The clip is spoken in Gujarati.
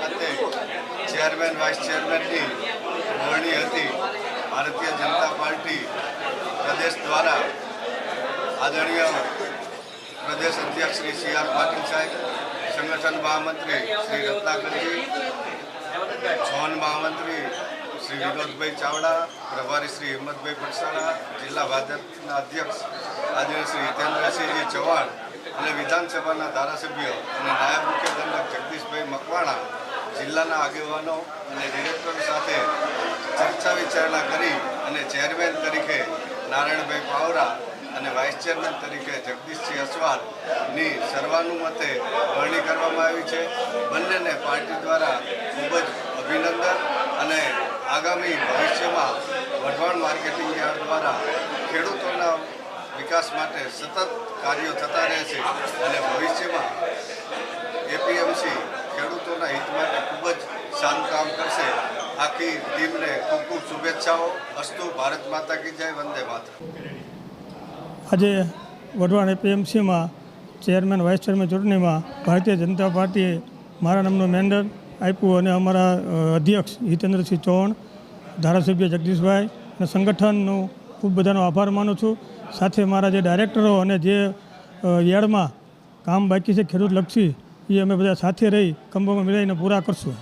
ખાતે ચેરમેન, વાઇસ ચેરમેનની વરણી હતી. ભારતીય જનતા પાર્ટી પ્રદેશ દ્વારા આદરણીય પ્રદેશ અધ્યક્ષ શ્રી સી આર પાટીલ સાહેબ, સંગઠન મહામંત્રી શ્રી રત્નાકરજી ઝોન મહામંત્રી શ્રી વિનોદભાઈ ચાવડા, પ્રભારી શ્રી હિંમતભાઈ પટસાણા, જિલ્લા ભાજપના અધ્યક્ષ આદરણીય શ્રી હિતેન્દ્રસિંહજી ચૌહાણ અને વિધાનસભાના ધારાસભ્ય અને નાયબ મકવાણા જિલ્લાના આગેવાનો અને ડિરેક્ટર સાથે ચર્ચા વિચારણા કરી અને ચેરમેન તરીકે નારાયણભાઈ પાવરા અને વાઇસ ચેરમેન તરીકે જગદીશસિંહ અસવારની સર્વાનુમતે વરણી કરવામાં આવી છે. બંનેને પાર્ટી દ્વારા ખૂબ જ અભિનંદન અને આગામી ભવિષ્યમાં વઢવાણ માર્કેટિંગ યાર્ડ દ્વારા ખેડૂતોના વિકાસ માટે સતત કાર્યો થતા રહેશે અને ભવિષ્યમાં એપીએમસી ખેડૂતોના હિત માટે ખૂબ જ સારું કામ કરશે. આખી ટીમને ખૂબ ખૂબ શુભેચ્છાઓ. અસ્તુ, ભારત માતા કી જય, વંદે માતા આજે વઢવાણ એપીએમસીમાં ચેરમેન, વાઇસ ચેરમેન ચૂંટણીમાં ભારતીય જનતા પાર્ટીએ મારા નામનું મેન્ડર આપ્યું અને અમારા અધ્યક્ષ હિતેન્દ્રસિંહ ચૌહાણ, ધારાસભ્ય જગદીશભાઈ અને સંગઠનનો ખૂબ બધાનો આભાર માનું છું. સાથે મારા જે ડાયરેક્ટરો અને જે યાર્ડમાં કામ બાકી છે ખેડૂતલક્ષી એ અમે બધા સાથે રહી, કંબોમાં મિલાવીને પૂરા કરશું.